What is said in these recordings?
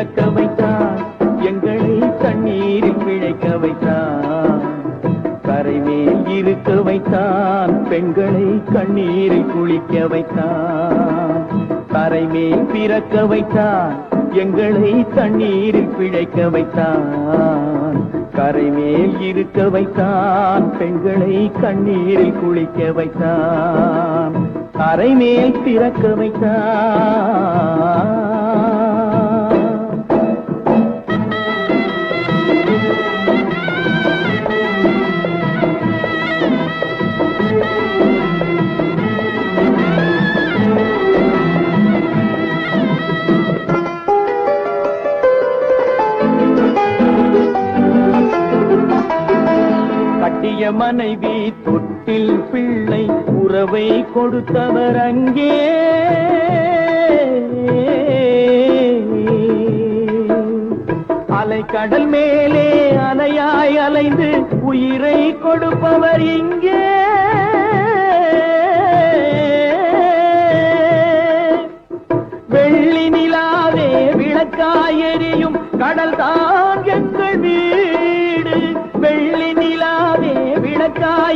பிறக்க வைத்தான். எங்களை தண்ணீரில் பிழைக்க வைத்தான். கரைமேல் இருக்க வைத்தான். பெண்களை கண்ணீரில் குளிக்க வைத்தான். கரைமேல் பிறக்க வைத்தான். எங்களை தண்ணீரில் பிழைக்க வைத்தான். கரைமேல் இருக்க வைத்தான். பெண்களை கண்ணீரில் குளிக்க வைத்தான். கரைமேல் பிறக்க வைத்தான். கட்டிய மனைவி தொட்டில் பிள்ளை உறவை கொடுத்தவர் அங்கே. அலைக்கடல் மேலே அலையாய் அலைந்து உயிரை கொடுப்பவர் இங்கே.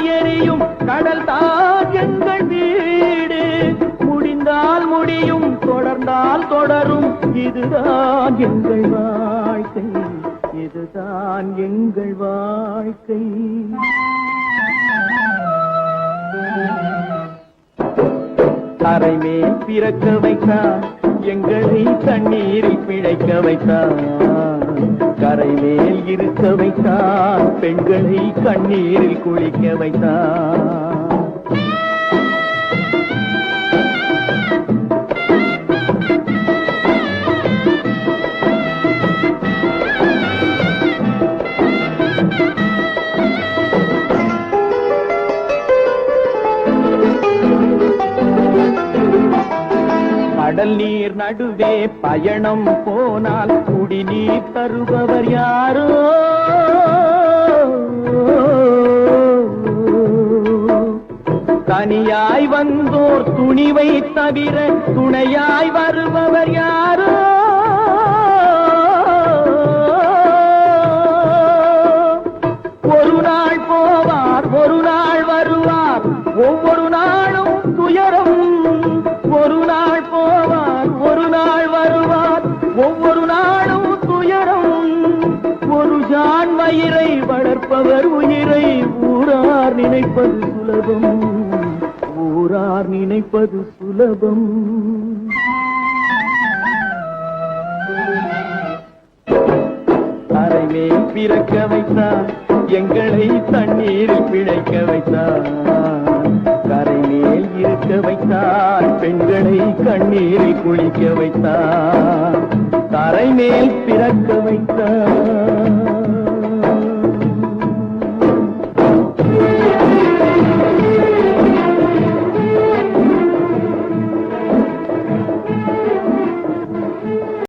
எரியும் கடல் தான் வீடு. முடிந்தால் முடியும் தொடர்ந்தால் தொடரும். இதுதான் எங்கள் வாழ்க்கை. இதுதான் எங்கள் வாழ்க்கை. கரைமே பிறக்க வைத்தான் எங்களை தண்ணீரில் பிழைக்க வைத்தான் கரைமேல் இருக்க வைத்தான் பெண்களை கண்ணீரில் குளிக்க வைத்தான் கடல் நீர் நடுவே பயணம் போனால் குடிநீர் தருபவர் யாரோ? தனியாய் வந்தோர் துணிவை தவிர துணையாய் வருபவர் யாரோ? ஒரு நாள் போவார் ஒரு நாள் வருவார். ஒவ்வொரு நாளும் துயரம் ஒரு ஜான் மயிரை வளர்ப்பவர் உயிரை? ஊரார் நினைப்பது சுலபம். ஊரார் நினைப்பது சுலபம். அறைமேல் பிறக்க வைத்தார் எங்களை தண்ணீரில் பிழைக்க வைத்தார். கரை மேல் இருக்க வைத்தார் பெண்களை கண்ணீரில் குளிக்க வைத்தான் கரைமேல் பிறக்க வைத்தார்.